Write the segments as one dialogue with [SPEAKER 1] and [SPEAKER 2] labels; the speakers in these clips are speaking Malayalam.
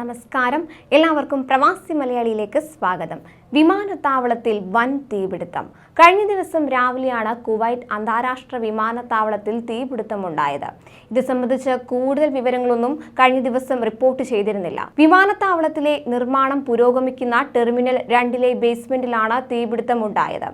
[SPEAKER 1] നമസ്കാരം. എല്ലാവർക്കും പ്രവാസി മലയാളിയിലേക്ക് സ്വാഗതം. വിമാനത്താവളത്തിൽ വൻ തീപിടുത്തം. കഴിഞ്ഞ ദിവസം രാവിലെയാണ് കുവൈറ്റ് അന്താരാഷ്ട്ര വിമാനത്താവളത്തിൽ തീപിടുത്തമുണ്ടായത്. ഇത് സംബന്ധിച്ച് കൂടുതൽ വിവരങ്ങളൊന്നും കഴിഞ്ഞ ദിവസം റിപ്പോർട്ട് ചെയ്തിരുന്നില്ല. വിമാനത്താവളത്തിലെ നിർമ്മാണം പുരോഗമിക്കുന്ന ടെർമിനൽ രണ്ടിലെ ബേസ്മെന്റിലാണ് തീപിടുത്തമുണ്ടായത്.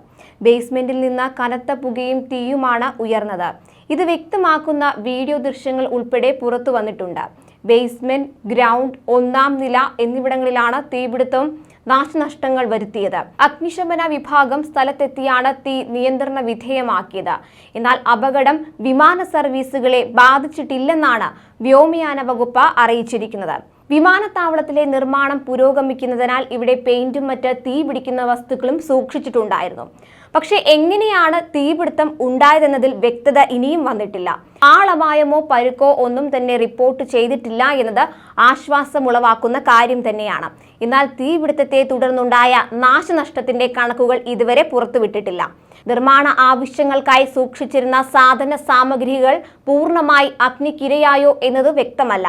[SPEAKER 1] ബേസ്മെന്റിൽ നിന്ന് കനത്ത പുകയും തീയുമാണ് ഉയർന്നത്. ഇത് വ്യക്തമാക്കുന്ന വീഡിയോ ദൃശ്യങ്ങൾ ഉൾപ്പെടെ പുറത്തു വന്നിട്ടുണ്ട്. ബേസ്മെന്റ് ഗ്രൗണ്ട് ഒന്നാം നില എന്നിവിടങ്ങളിലാണ് തീപിടുത്തം നാശനഷ്ടങ്ങൾ വരുത്തിയത്. അഗ്നിശമന വിഭാഗം സ്ഥലത്തെത്തിയാണ് തീ നിയന്ത്രണ വിധേയമാക്കിയത്. എന്നാൽ അപകടം വിമാന സർവീസുകളെ ബാധിച്ചിട്ടില്ലെന്നാണ് വ്യോമയാന വകുപ്പ് അറിയിച്ചിരിക്കുന്നത്. വിമാനത്താവളത്തിലെ നിർമ്മാണം പുരോഗമിക്കുന്നതിനാൽ ഇവിടെ പെയിന്റും മറ്റ് തീ പിടിക്കുന്ന വസ്തുക്കളും സൂക്ഷിച്ചിട്ടുണ്ടായിരുന്നു. പക്ഷേ എങ്ങനെയാണ് തീപിടുത്തം ഉണ്ടായതെന്നതിൽ വ്യക്തത ഇനിയും വന്നിട്ടില്ല. ആളപായമോ പരുക്കോ ഒന്നും തന്നെ റിപ്പോർട്ട് ചെയ്തിട്ടില്ല എന്നത് ആശ്വാസമുളവാക്കുന്ന കാര്യം തന്നെയാണ്. എന്നാൽ തീപിടുത്തത്തെ തുടർന്നുണ്ടായ നാശനഷ്ടത്തിന്റെ കണക്കുകൾ ഇതുവരെ പുറത്തുവിട്ടിട്ടില്ല. നിർമ്മാണ ആവശ്യങ്ങൾക്കായി സൂക്ഷിച്ചിരുന്ന സാധന സാമഗ്രികൾ പൂർണമായി അഗ്നിക്കിരയായോ എന്നത് വ്യക്തമല്ല.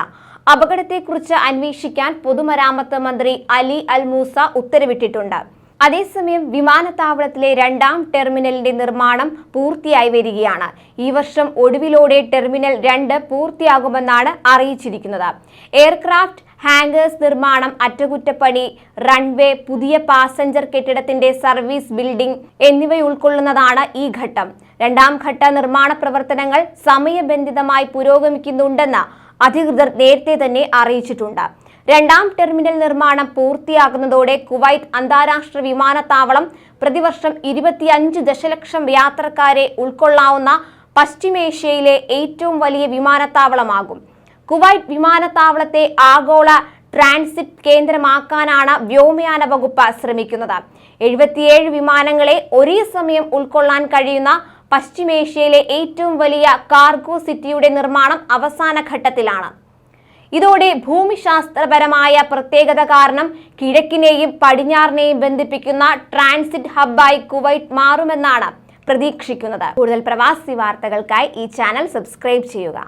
[SPEAKER 1] അപകടത്തെക്കുറിച്ച് അന്വേഷിക്കാൻ പൊതുമരാമത്ത് മന്ത്രി അലി അൽ മൂസ ഉത്തരവിട്ടിട്ടുണ്ട്. അതേസമയം വിമാനത്താവളത്തിലെ രണ്ടാം ടെർമിനലിന്റെ നിർമ്മാണം പൂർത്തിയായി വരികയാണ്. ഈ വർഷം ഒടുവിലോടെ ടെർമിനൽ രണ്ട് പൂർത്തിയാകുമെന്നാണ് അറിയിച്ചിരിക്കുന്നത്. എയർക്രാഫ്റ്റ് ഹാങ്കേഴ്സ് നിർമ്മാണം അറ്റകുറ്റപ്പണി റൺവേ പുതിയ പാസഞ്ചർ കെട്ടിടത്തിന്റെ സർവീസ് ബിൽഡിംഗ് എന്നിവ ഉൾക്കൊള്ളുന്നതാണ് ഈ ഘട്ടം. രണ്ടാം ഘട്ട നിർമ്മാണ പ്രവർത്തനങ്ങൾ സമയബന്ധിതമായി പുരോഗമിക്കുന്നുണ്ടെന്ന് അധികൃതർ നേരത്തെ തന്നെ അറിയിച്ചിട്ടുണ്ട്. രണ്ടാം ടെർമിനൽ നിർമ്മാണം പൂർത്തിയാകുന്നതോടെ കുവൈത്ത് അന്താരാഷ്ട്ര വിമാനത്താവളം പ്രതിവർഷം ഇരുപത്തിയഞ്ച് ദശലക്ഷം യാത്രക്കാരെ ഉൾക്കൊള്ളാവുന്ന പശ്ചിമേഷ്യയിലെ ഏറ്റവും വലിയ വിമാനത്താവളമാകും. കുവൈറ്റ് വിമാനത്താവളത്തെ ആഗോള ട്രാൻസിറ്റ് കേന്ദ്രമാക്കാനാണ് വ്യോമയാന വകുപ്പ് ശ്രമിക്കുന്നത്. എഴുപത്തിയേഴ് വിമാനങ്ങളെ ഒരേ സമയം ഉൾക്കൊള്ളാൻ കഴിയുന്ന പശ്ചിമേഷ്യയിലെ ഏറ്റവും വലിയ കാർഗോ സിറ്റിയുടെ നിർമ്മാണം അവസാന ഘട്ടത്തിലാണ്. ഇതോടെ ഭൂമിശാസ്ത്രപരമായ പ്രത്യേകത കാരണം കിഴക്കിനെയും പടിഞ്ഞാറിനെയും ബന്ധിപ്പിക്കുന്ന ട്രാൻസിറ്റ് ഹബ്ബായി കുവൈറ്റ് മാറുമെന്നാണ് പ്രതീക്ഷിക്കുന്നത്. കൂടുതൽ പ്രവാസി വാർത്തകൾക്കായി ഈ ചാനൽ സബ്സ്ക്രൈബ് ചെയ്യുക.